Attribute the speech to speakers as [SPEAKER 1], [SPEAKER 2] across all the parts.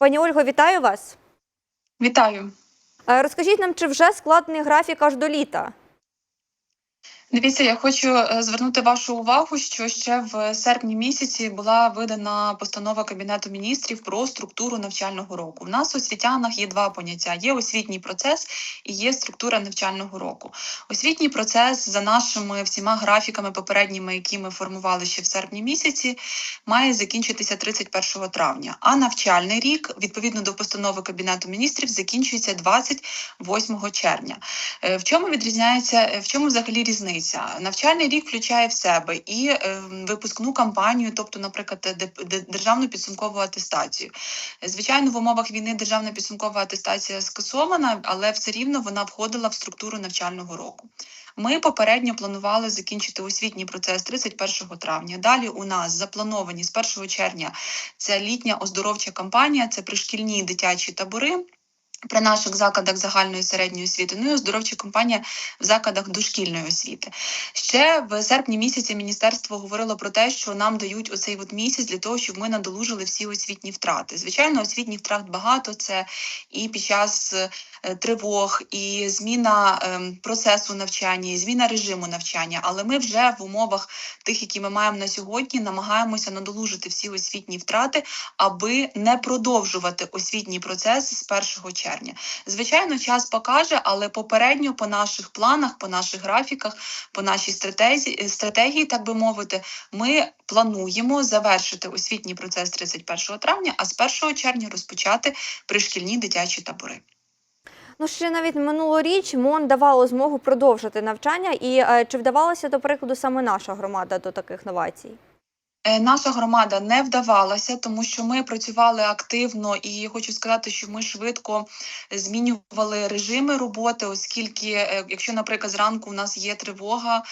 [SPEAKER 1] Пані Ольго, вітаю вас.
[SPEAKER 2] Вітаю.
[SPEAKER 1] Е, Розкажіть нам, чи вже складений графік аж до літа?
[SPEAKER 2] Дивіться, я хочу е, звернути вашу увагу, що ще в серпні місяці була видана постанова Кабінету міністрів про структуру навчального року. У нас у освітянах є два поняття: є освітній процес і є структура навчального року. Освітній процес за нашими всіма графіками попередніми, які ми формували ще в серпні місяці, має закінчитися 31 травня. А навчальний рік, відповідно до постанови Кабінету міністрів, закінчується 28 червня. Е, В чому відрізняється, е, в чому взагалі різниця? Навчальний рік включає в себе і е, випускну кампанію, тобто, наприклад, державну підсумкову атестацію. Звичайно, в умовах війни державна підсумкова атестація скасована, але все рівно вона входила в структуру навчального року. Ми попередньо планували закінчити освітній процес 31 травня. Далі у нас заплановані з 1 червня це літня оздоровча кампанія, це пришкільні дитячі табори. При наших закладах загальної середньої освіти, ну і оздоровча компанія в закладах дошкільної освіти. Ще в серпні місяці міністерство говорило про те, що нам дають оцей от місяць для того, щоб ми надолужили всі освітні втрати. Звичайно, освітніх втрат багато. Це і під час е, тривог, і зміна ем, процесу навчання, і зміна режиму навчання. Але ми вже в умовах тих, які ми маємо на сьогодні, намагаємося надолужити всі освітні втрати, аби не продовжувати освітній процес з 1 червня. Звичайно, час покаже, але попередньо по наших планах, по наших графіках, по нашій стратегії, стратегії, так би мовити, ми плануємо завершити освітній процес 31 травня, а з 1 червня розпочати пришкільні дитячі табори.
[SPEAKER 1] Ну, ще навіть минулоріч МОН давало змогу продовжити навчання. І е, чи вдавалося, до прикладу, саме наша громада до таких новацій?
[SPEAKER 2] Е, Наша громада не вдавалася, тому що ми працювали активно, і хочу сказати, що ми швидко змінювали режими роботи, оскільки, е, якщо, наприклад, зранку у нас є тривога,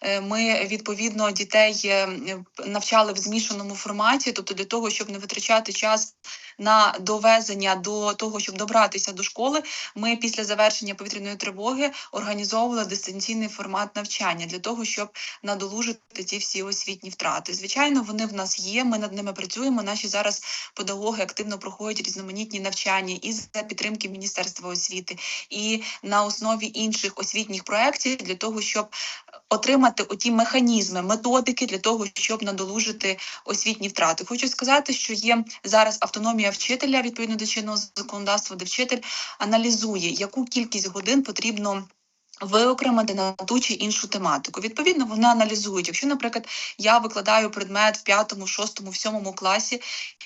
[SPEAKER 2] е, ми відповідно дітей навчали в змішаному форматі, тобто для того, щоб не витрачати час на довезення до того, щоб добратися до школи, ми після завершення повітряної тривоги організовували дистанційний формат навчання для того, щоб надолужити ці всі освітні втрати. Звичайно, вони в нас є. Ми над ними працюємо. Наші зараз педагоги активно проходять різноманітні навчання і за підтримки Міністерства освіти, і на основі інших освітніх проєктів для того, щоб отримати оті механізми, методики для того, щоб надолужити освітні втрати. Хочу сказати, що є зараз автономія вчителя відповідно до чинного законодавства, де вчитель аналізує, яку кількість годин потрібно. Виокремити на ту чи іншу тематику. Відповідно, вони аналізують. Якщо, наприклад, я викладаю предмет в п'ятому, шостому, в сьомому класі,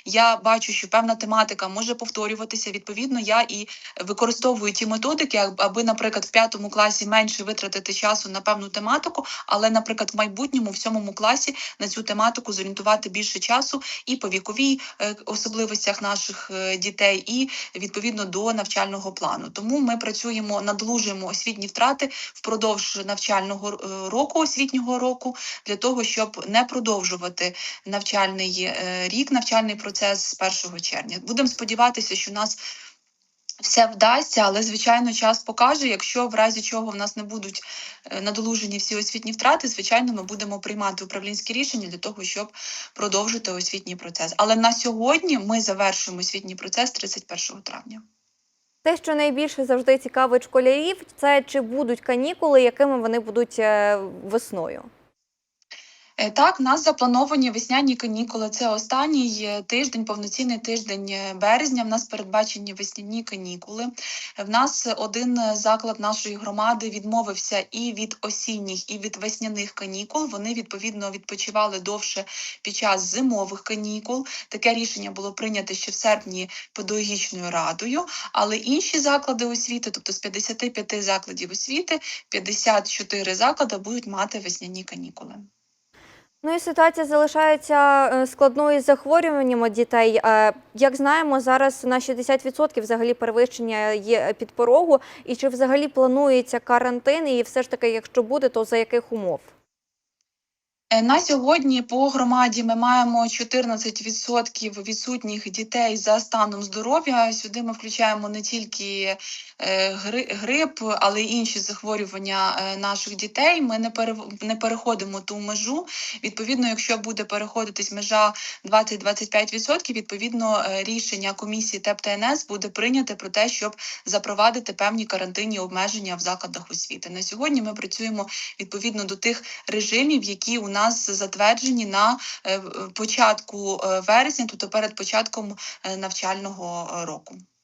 [SPEAKER 2] я бачу, що певна тематика може повторюватися. Відповідно, я і використовую ті методики, аби, наприклад, в п'ятому класі менше витратити часу на певну тематику, але, наприклад, в майбутньому, в сьомому класі на цю тематику зорієнтувати більше часу і по віковій е, особливостях наших е, дітей, і відповідно до навчального плану. Тому ми працюємо, надолужуємо освітні втрати впродовж навчального е, року, освітнього року, для того, щоб не продовжувати навчальний е, рік, навчальний процес з 1 червня. Будемо сподіватися, що у нас все вдасться, але звичайно час покаже. Якщо в разі чого в нас не будуть е, надолужені всі освітні втрати, звичайно, ми будемо приймати управлінські рішення для того, щоб продовжити освітній процес. Але на сьогодні ми завершуємо освітній процес 31 травня.
[SPEAKER 1] Те, що найбільше завжди цікавить школярів, це чи будуть канікули, якими вони будуть е, весною.
[SPEAKER 2] Е, Так, нас заплановані весняні канікули. Це останній е, тиждень, повноцінний тиждень е, березня. В нас передбачені весняні канікули. В нас один заклад нашої громади відмовився і від осінніх, і від весняних канікул. Вони відповідно відпочивали довше під час зимових канікул. Таке рішення було прийнято ще в серпні педагогічною радою. Але інші заклади освіти, тобто з 55 закладів освіти, 54 заклади будуть мати весняні канікули.
[SPEAKER 1] Ну і ситуація залишається е, складною з захворюваннями дітей. Е, Як знаємо, зараз на 60% взагалі перевищення є під порогу. І чи взагалі планується карантин? І все ж таки, якщо буде, то за яких умов?
[SPEAKER 2] Е, На сьогодні по громаді ми маємо 14% відсутніх дітей за станом здоров'я. Сюди ми включаємо не тільки е, гри- грип, але й інші захворювання е, наших дітей. Ми не не переходимо ту межу. Відповідно, якщо буде переходитись межа 20-25%, відповідно рішення комісії ТЕП буде прийняте про те, щоб запровадити певні карантинні обмеження в закладах освіти. На сьогодні ми працюємо відповідно до тих режимів, які у нас затверджені на е, початку е, вересня, тобто перед початком е, навчального року.